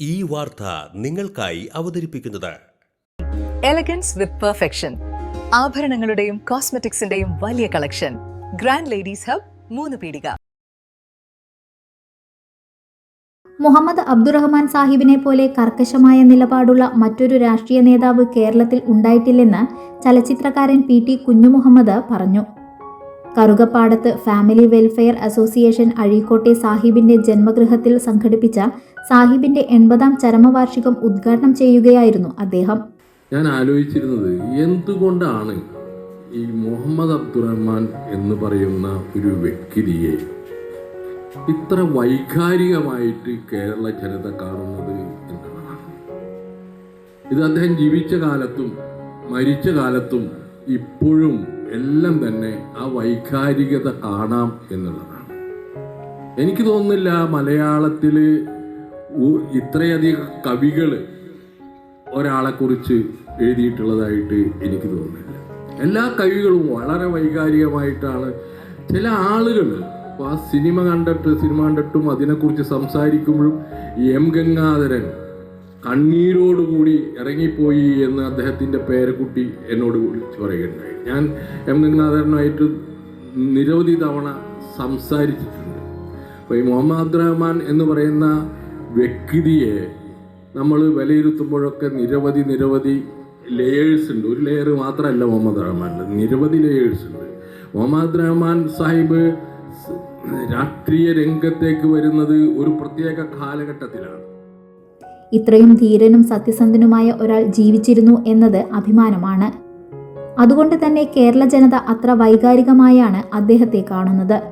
ഈ വാർത്ത നിങ്ങൾക്കായി അവതരിപ്പിക്കുന്നത്. എലഗൻസ് വിത്ത് പെർഫെക്ഷൻ ആഭരണങ്ങളുടെയും കോസ്മെറ്റിക്സിന്റെയും വലിയ കളക്ഷൻ. ഗ്രാൻഡ് ലേഡീസ് ഹബ് മൂന്ന് പീടിക. മുഹമ്മദ് അബ്ദുറഹ്മാൻ സാഹിബിനെ പോലെ കർക്കശമായ നിലപാടുള്ള മറ്റൊരു രാഷ്ട്രീയ നേതാവ് കേരളത്തിൽ ഉണ്ടായിട്ടില്ലെന്ന് ചലച്ചിത്രകാരൻ പി ടി കുഞ്ഞുമുഹമ്മദ് പറഞ്ഞു. കറുകപ്പാടത്ത് ഫാമിലി വെൽഫെയർ അസോസിയേഷൻ അഴീക്കോട്ടെ സാഹിബിന്റെ ജന്മഗൃഹത്തിൽ സംഘടിപ്പിച്ച സാഹിബിന്റെ എൺപതാം ചരമവാർഷികം ഉദ്ഘാടനം ചെയ്യുകയായിരുന്നു അദ്ദേഹം. ഞാൻ ആലോചിച്ചിരുന്നത് എന്തുകൊണ്ടാണ് ഈ മുഹമ്മദ് അബ്ദുറഹ്മാൻ എന്ന് പറയുന്ന ഒരു വ്യക്തിയെ ഇത്ര വൈകാരികമായിട്ട് കേരള ജനത കാണുന്നത് എന്നതാണ് ഇത് അദ്ദേഹം ജീവിച്ച കാലത്തും മരിച്ച കാലത്തും ഇപ്പോഴും എല്ലാം തന്നെ ആ വൈകാരികത കാണാം എന്നുള്ളതാണ്. എനിക്ക് തോന്നുന്നില്ല മലയാളത്തിൽ ഇത്രയധികം കവികൾ ഒരാളെക്കുറിച്ച് എഴുതിയിട്ടുള്ളതായിട്ട് എനിക്ക് തോന്നുന്നില്ല. എല്ലാ കവികളും വളരെ വൈകാരികമായിട്ടാണ്. ചില ആളുകൾ ആ സിനിമ കണ്ടിട്ട് സിനിമ കണ്ടിട്ടും അതിനെക്കുറിച്ച് സംസാരിക്കുമ്പോഴും എം ഗംഗാധരൻ കണ്ണീരോടുകൂടി ഇറങ്ങിപ്പോയി എന്ന് അദ്ദേഹത്തിന്റെ പേരക്കുട്ടി എന്നോട് വിളിച്ചു പറയുകയുണ്ടായി. ഞാൻ എം ഗംഗാധരനുമായിട്ട് നിരവധി തവണ സംസാരിച്ചിട്ടുണ്ട്. അപ്പോൾ ഈ മുഹമ്മദ് അബ്ദുറഹ്മാൻ എന്ന് പറയുന്ന വ്യക്തിയെ നമ്മൾ വിലയിരുത്തുമ്പോഴൊക്കെ നിരവധി നിരവധി ലെയേഴ്സ് ഉണ്ട്. ഒരു ലെയർ മാത്രമല്ല മുഹമ്മദ് റഹ്മാൻ നിരവധി ലെയേഴ്സ് ഉണ്ട്. മുഹമ്മദ് റഹ്മാൻ സാഹിബ് രാഷ്ട്രീയ രംഗത്തേക്ക് വരുന്നത് ഒരു പ്രത്യേക കാലഘട്ടത്തിലാണ്. ഇത്രയും ധീരനും സത്യസന്ധനുമായ ഒരാൾ ജീവിച്ചിരുന്നു എന്നത് അഭിമാനമാണ്. അതുകൊണ്ട് തന്നെ കേരള ജനത അത്ര വൈകാരികമായാണ് അദ്ദേഹത്തെ കാണുന്നത്.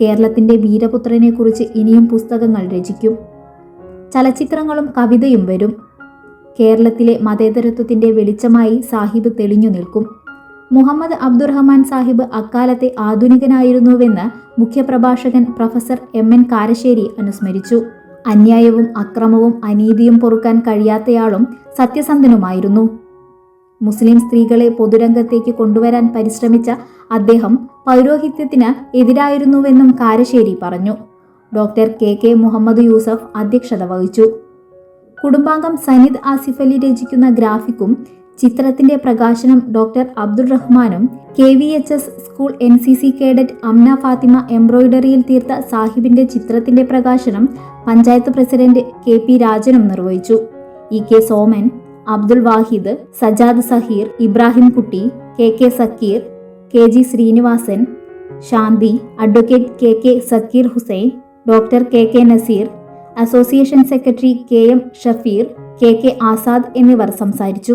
കേരളത്തിന്റെ വീരപുത്രനെ കുറിച്ച് ഇനിയും പുസ്തകങ്ങൾ രചിക്കും. ചലച്ചിത്രങ്ങളും കവിതയും വരും. കേരളത്തിലെ മതേതരത്വത്തിന്റെ വെളിച്ചമായി സാഹിബ് തെളിഞ്ഞു നിൽക്കും. മുഹമ്മദ് അബ്ദുറഹ്മാൻ സാഹിബ് അക്കാലത്തെ ആധുനികനായിരുന്നുവെന്ന് മുഖ്യപ്രഭാഷകൻ പ്രൊഫസർ എം എൻ കാരശ്ശേരി അനുസ്മരിച്ചു. അന്യായവും അക്രമവും അനീതിയും പൊറുക്കാൻ കഴിയാത്തയാളും സത്യസന്ധനുമായിരുന്നു. മുസ്ലിം സ്ത്രീകളെ പൊതുരംഗത്തേക്ക് കൊണ്ടുവരാൻ പരിശ്രമിച്ച അദ്ദേഹം പൗരോഹിത്യത്തിന് എതിരായിരുന്നുവെന്നും കാരശ്ശേരി പറഞ്ഞു. Doctor K K Muhammad Yusuf അധ്യക്ഷത വഹിച്ചു. കുടുംബാംഗം സനിദ് ആസിഫ് അലി രചിക്കുന്ന ഗ്രാഫിക്കും ചിത്രത്തിന്റെ പ്രകാശനം ഡോക്ടർ അബ്ദുൾ റഹ്മാനും K V H S school N C C cadet Amna Fathima എംബ്രോയിഡറിയിൽ തീർത്ത സാഹിബിന്റെ ചിത്രത്തിന്റെ പ്രകാശനം പഞ്ചായത്ത് പ്രസിഡന്റ് കെ പി രാജനും നിർവഹിച്ചു. E K Soman Abdul Wahid Sajad Saheer Ibrahim Kutty K K Zakir K G Srinivasan Shanthi advocate K K Zakir Hussain doctor K K Naseer association secretary K M Shafeer K K Azad എന്നിവർ സംസാരിച്ചു.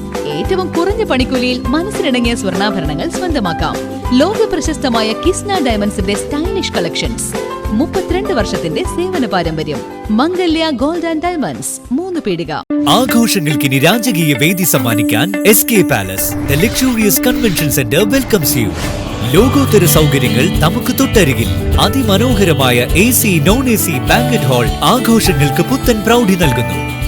ഏറ്റവും കുറഞ്ഞ പണിക്കൂലിയിൽ മനസ്സിനിണങ്ങിയ സ്വർണാഭരണങ്ങൾ സ്വന്തമാക്കാം. ലോക പ്രശസ്തമായ Kisna ഡയമണ്ട്സിന്റെ stylish collections. മുപ്പത്തിരണ്ട് വർഷത്തിന്റെ സേവന പാരമ്പര്യം. Mangalya gold and diamonds. Moonnupeedika. ആഘോഷങ്ങൾക്ക് ഇനി രാജകീയ വേദി സമ്മാനിക്കാൻ S K palace the luxurious convention centre welcomes you ലോകോത്തര സൗകര്യങ്ങൾ നമുക്ക് തൊട്ടരികിൽ. അതിമനോഹരമായ A C non A C banquet hall ആഘോഷങ്ങൾക്ക് പുത്തൻ പ്രൗഢി നൽകുന്നു.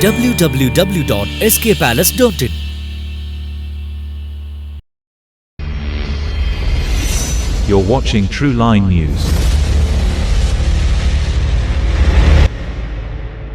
www.skpalace.in You're watching True Line News.